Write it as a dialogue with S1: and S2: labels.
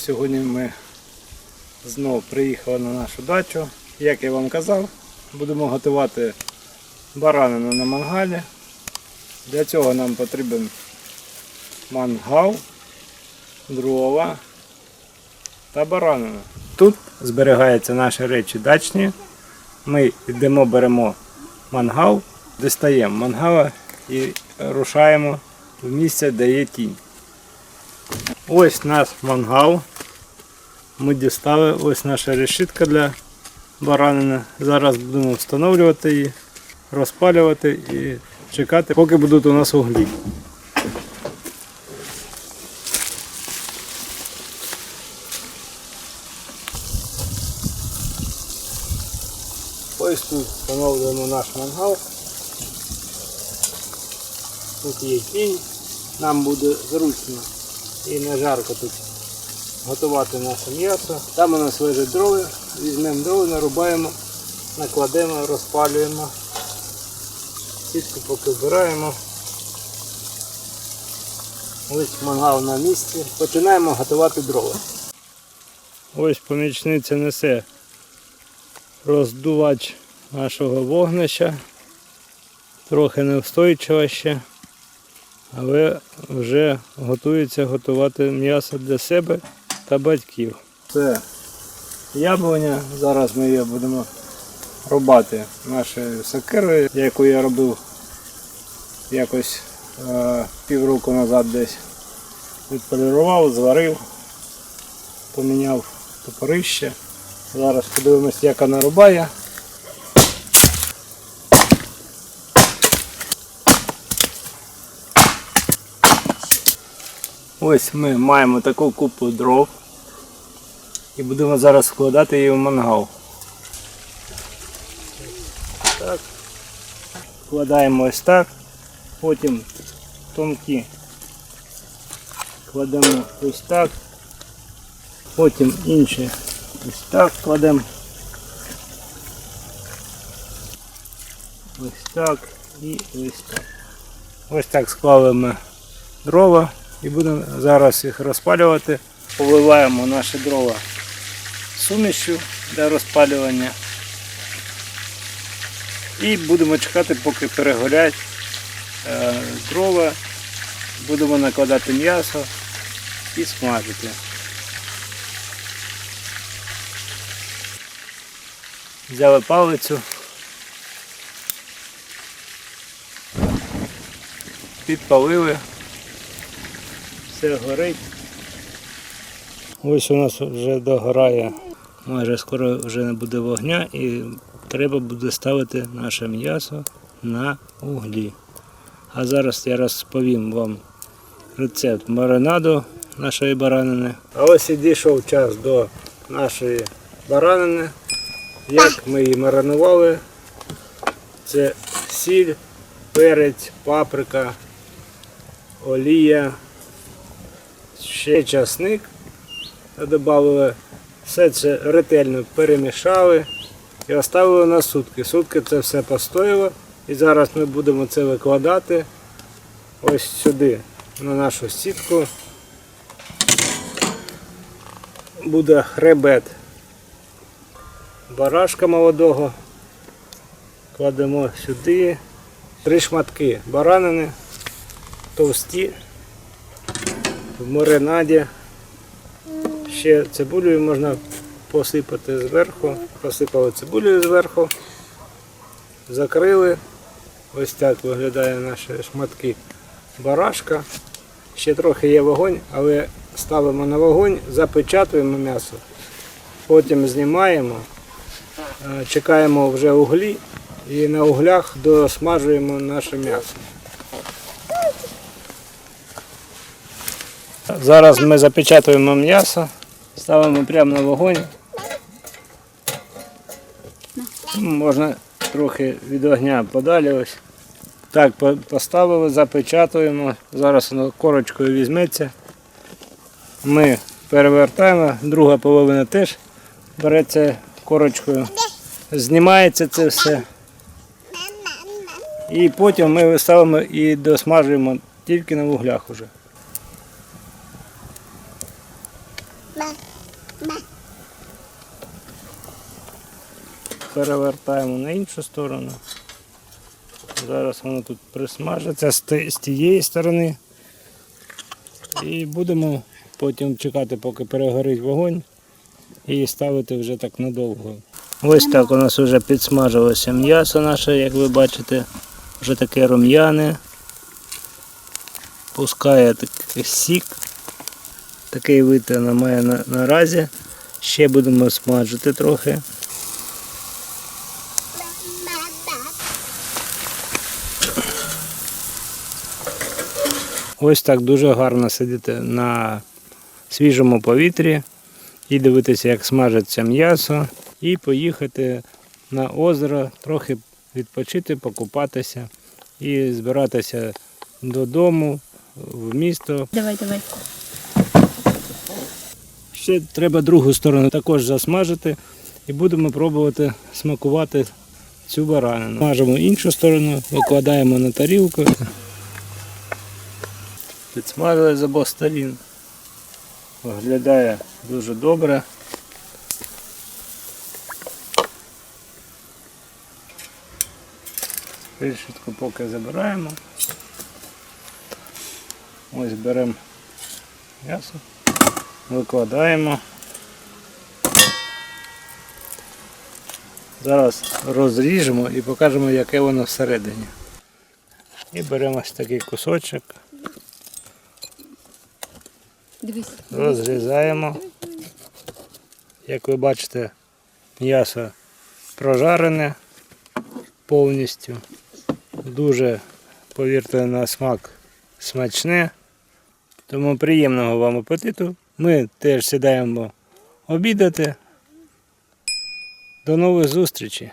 S1: Сьогодні ми знову приїхали на нашу дачу. Як я вам казав, будемо готувати баранину на мангалі. Для цього нам потрібен мангал, дрова та баранина. Тут зберігаються наші речі дачні. Ми йдемо, беремо мангал, дістаємо мангала і рушаємо в місце, де є тінь. Ось наш мангал. Ми дістали ось наша решітка для баранини. Зараз будемо встановлювати її, розпалювати і чекати, поки будуть у нас углі. Ось тут встановлюємо наш мангал. Тут є тінь, нам буде зручно і не жарко тут готувати наше м'ясо. Там у нас лежать дрова, візьмемо дрова, нарубаємо, накладемо, розпалюємо. Сітку поки вбираємо. Ось мангал на місці. Починаємо готувати дрова. Ось помічниця несе роздувач нашого вогнища. Трохи невстойчива ще, але вже готується готувати м'ясо для себе та батьків. Це яблуня. Зараз ми її будемо рубати нашою сокирою, яку я робив якось е, півроку назад десь. Відполірував, зварив, поміняв топорище. Зараз подивимось, як вона рубає. Ось ми маємо таку купу дров і будемо зараз вкладати її в мангал. Так. Вкладаємо ось так, потім тонкі кладемо ось так, потім інші ось так кладемо. Ось так і ось так. Ось так склали ми дрова і будемо зараз їх розпалювати. Поливаємо наші дрова сумішю для розпалювання. І будемо чекати, поки перегорять е, дрова. Будемо накладати м'ясо і смажити. Взяли палицю. Підпалили. Все горить. Ось у нас вже догорає. Майже скоро вже не буде вогня і треба буде ставити наше м'ясо на углі. А зараз я розповім вам рецепт маринаду нашої баранини. А ось і дійшов час до нашої баранини. Як ми її маринували, це сіль, перець, паприка, олія, ще часник додали. Все це ретельно перемішали і оставили на сутки. Сутки це все постояло. І зараз ми будемо це викладати ось сюди, на нашу сітку. Буде хребет барашка молодого. Кладемо сюди. Три шматки баранини, товсті, в маринаді. Ще цибулею можна посипати зверху. Посипали цибулею зверху. Закрили. Ось так виглядає наші шматки барашка. Ще трохи є вогонь, але ставимо на вогонь, запечатуємо м'ясо, потім знімаємо, е, чекаємо вже углі і на углях досмажуємо наше м'ясо. Зараз ми запечатуємо м'ясо, ставимо прямо на вогонь. Можна трохи від огня подалі ось. Так, поставили, запечатуємо. Зараз воно корочкою візьметься. Ми перевертаємо, друга половина теж береться корочкою. Знімається це все. І потім ми ставимо і досмажуємо тільки на вуглях уже. Перевертаємо на іншу сторону. Зараз воно тут присмажиться з тієї сторони. І будемо потім чекати, поки перегорить вогонь і ставити вже так надовго. Ось так у нас вже підсмажилося м'ясо наше, як ви бачите, вже таке рум'яне, пускає такий сік. Такий вид вона має на, наразі. Ще будемо смажити трохи. Ось так дуже гарно сидіти на свіжому повітрі і дивитися, як смажиться м'ясо, і поїхати на озеро, трохи відпочити, покупатися і збиратися додому, в місто.
S2: Давай, давай.
S1: Ще треба другу сторону також засмажити і будемо пробувати смакувати цю баранину. Смажимо іншу сторону, викладаємо на тарілку. Підсмажили з обох сторін. Виглядає дуже добре. Решітку поки забираємо. Ось беремо м'ясо, викладаємо. Зараз розріжемо і покажемо, яке воно всередині. І беремо ось такий кусочок, розрізаємо. Як ви бачите, м'ясо прожарене повністю. Дуже, повірте, на смак смачне. Тому приємного вам апетиту. Ми теж сідаємо обідати. До нових зустрічей!